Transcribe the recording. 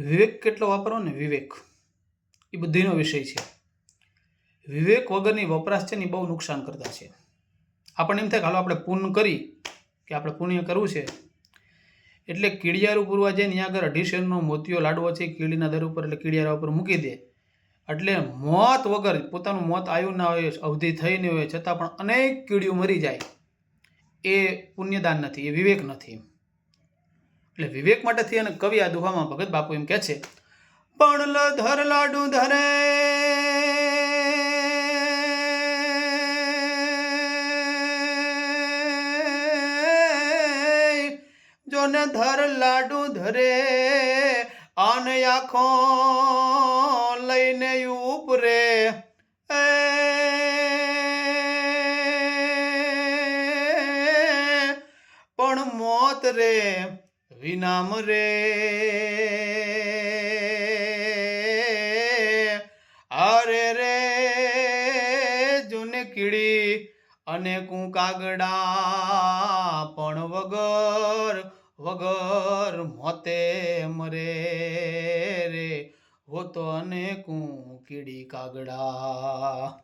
વિવેક કેટલો વાપરો ને વિવેક? એ બુદ્ધિનો વિષય છે. વિવેક વગરની વપરાશ છે ને બહુ નુકસાન કરતા છે. આપણને એમ થાય કે હાલો આપણે પુણ્ય કરી કે આપણે પુણ્ય કરવું છે. એટલે કીડિયારું પૂરવા જઈને ત્યાં આગળ અઢી શેરનો મોતિયો લાડવો છે, કીડીના દર ઉપર એટલે કીડિયારા ઉપર મૂકી દે. એટલે મોત વગર પોતાનું મોત આવ્યું ના હોય, અવધિ થઈ નહીં હોય, છતાં પણ અનેક કીડીઓ મરી જાય. એ પુણ્યદાન નથી, એ વિવેક નથી. એટલે વિવેક માટેથી અને કવિ આ દુહામાં ભગત બાપુ એમ કહે છે, પણ લ ધર લાડુ ધરે. જોને ધર લાડુ ધરે, આને આખો લઈને ઉપરે. એ પણ મોત રે. વિનામ રે. અરે રે, જૂને કીડી અને કું કાગડા પણ વગર વગર મોતે મરે રે. હો તો અનેકું કીડી કાગડા.